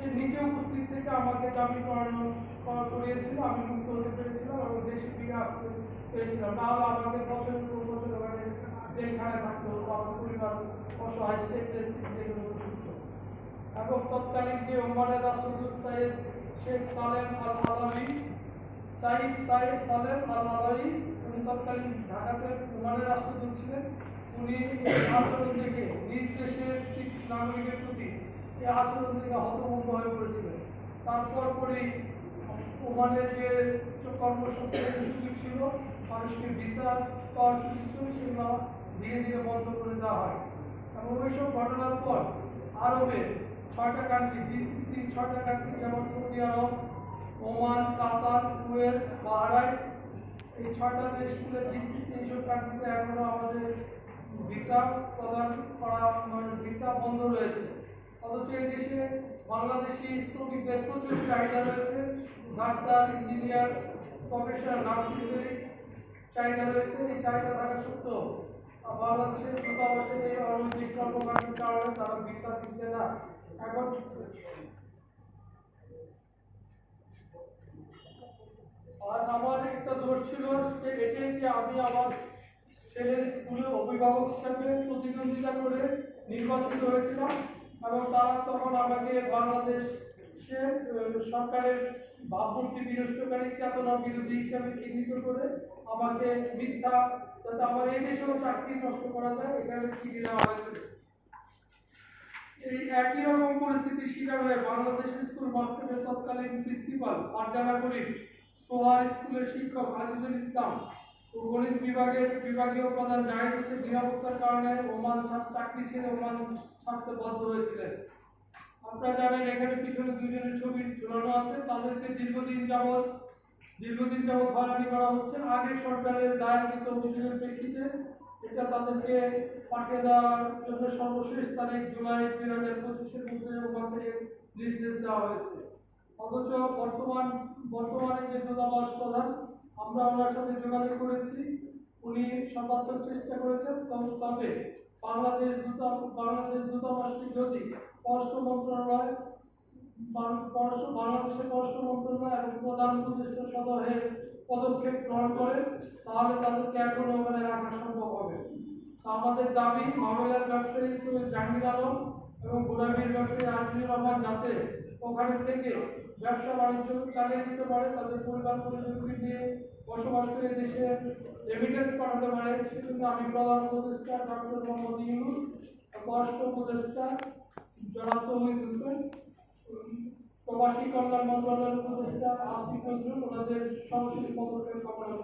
সে নিজে উপস্থিত থেকে আমাকে দাবি করানো করিয়েছিল, আমি মুক্ত হতে পেরেছিলাম এবং দেশে ফিরে আসতে পেরেছিলাম। নাহলে আমাকে বছর বছর ওখানে জেলখানে থাকতে আমার পরিবার অসহায় স্টেটলেস এবং তৎকালীন যে ওমানের রাষ্ট্রদূত সাহেব শেখ সালেম আল আলামী সাইদ সাহেব সালেম আল আলামী উনি তৎকালীন ঢাকাতে ওমানের রাষ্ট্রদূত ছিলেন। উনি দেখে নিজ দেশের নাগরিকের প্রতি এই আচরণ থেকে হতভম্ব হয়ে পড়েছিলেন। তারপর পরই ওমানের যে কর্মসংস্থানের সুযোগ ছিল, মানুষকে ভিসা পাওয়ার সুযোগ ছিল ধীরে ধীরে বন্ধ করে দেওয়া হয়। এবং ওইসব ঘটনার পর আরবে ছয়টা কান্ট্রি জিসিসি ছয়টা কান্ট্রি যেমন Saudi Arab, Oman, Qatar, Kuwait, Bahrain, এই ছয়টা দেশগুলো জিসিসি এইসব কান্ট্রিতে এখনও আমাদের ভিসা প্রদান করা মানে ভিসা বন্ধ রয়েছে। অথচ এই দেশে বাংলাদেশি শ্রমিকদের প্রচুর চাহিদা রয়েছে। ডাক্তার, ইঞ্জিনিয়ার প্রফেশনাল নার্সিংয়ের চাহিদা রয়েছে। এই চাহিদা থাকা সত্ত্বেও বাংলাদেশের দূতাবাসের এই অনৈতিক কর্মকাণ্ডের কারণে তারা ভিসা দিচ্ছে না। এখন আর আমার একটা দোষ ছিল যে এটাই যে আমি আমার ছেলের স্কুলে অভিভাবক হিসাবে প্রতিদ্বন্দ্বিতা করে নির্বাচিত হয়েছিলাম। এবং তারা তখন আমাকে বাংলাদেশের সরকারের ভাবমূর্তি বিনষ্টকারী চেতনা বিরোধী হিসাবে চিহ্নিত করে আমাকে মিথ্যা আমার এই দেশেও চাকরি নষ্ট করা যায়, এখানে চিঠি দেওয়া এই একই রকম পরিস্থিতি শিকার হয়ে বাংলাদেশ স্কুল মাস্টারের তৎকালীন প্রিন্সিপাল ফারজানা করিম, সোহার স্কুলের শিক্ষক আজিজুল ইসলাম ও বিভাগের বিভাগীয় প্রধান হোসেন নিরাপত্তার কারণে ওমান চাকরি ছেড়ে ওমান ছাড়তে বাধ্য হয়েছিলেন। আপনারা জানেন, এখানে পিছনে দুজনের ছবি ঝুলানো আছে। তাদেরকে দীর্ঘদিন যাবৎ দীর্ঘদিন যাবৎ হয়রানি করা হচ্ছে। আগের সরকারের দায়েরকৃত অভিযোগের প্রেক্ষিতে এটা তাদেরকে পাঠিয়ে দেওয়ার জন্য সর্বশেষ তারিখ জুলাই দুই হাজার পঁচিশের মধ্যে ওখান থেকে নির্দেশ দেওয়া হয়েছে। অথচ বর্তমান, বর্তমানে যে দূতাবাস প্রধান, আমরা ওনার সাথে যোগাযোগ করেছি। উনি সর্বাত্মক চেষ্টা করেছেন, তবে- বাংলাদেশ দূতা, বাংলাদেশ দূতাবাসটি যদি পররাষ্ট্র মন্ত্রণালয় বাংলাদেশের পররাষ্ট্র মন্ত্রণালয় এবং প্রধান উপদেষ্টা সদহে পদক্ষেপ গ্রহণ করে, তাহলে তাদেরকে এখন ওখানে রাখা সম্ভব হবে। আমাদের দাবি, মামলার ব্যবসায়ী সৈয়দ জাহাঙ্গীর আলম এবং গোলামীর ব্যবসায়ী আজিজুর রহমান যাতে ওখানে থেকে ব্যবসা বাণিজ্য চালিয়ে দিতে পারে, তাদের পরিবার পরিজনকে নিয়ে বসবাস করে দেশে রেমিটেন্স পাঠাতে পারে। সেজন্য আমি প্রধান উপদেষ্টা, ডক্টর মোহাম্মদ ইউনুস পররাষ্ট্র উপদেষ্টা, জনাব তৌহিদ হোসেন, প্রবাসী কল্যাণ মন্ত্রণালয়ের উপদেষ্টা আসিফ নজরুল ওনাদের সরাসরি পদক্ষেপ কামনা